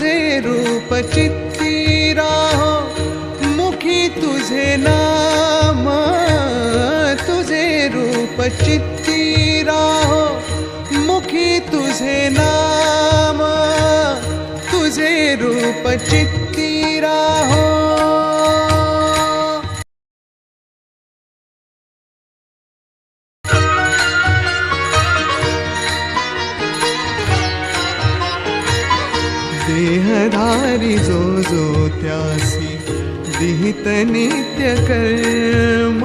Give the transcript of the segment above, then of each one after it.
तुझे रूप चित्ती राहो मुखी तुझे नाम तुझे रूप चित्ती राहो मुखी तुझे नाम तुझे रूप चित्ती राहो। देहधारी जो जो त्यासी विहित नित्य कर्म।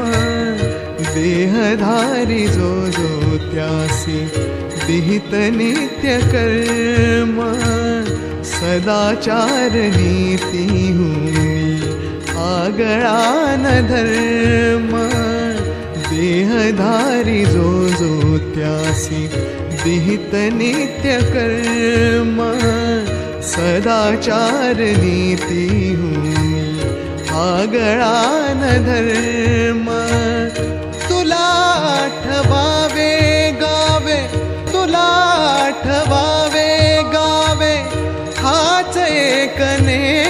देहधारी जो जो त्यासी विहित नित्य कर्म। सदाचार नीती हुनी आगळा न धर्म। देहधारी जो जो त्यासी विहित नित्य कर्म। सदाचार नीती हूँ। आगळा न धर्म। तुला आठवावे गावे तुला आठवावे गावे। हाच एकने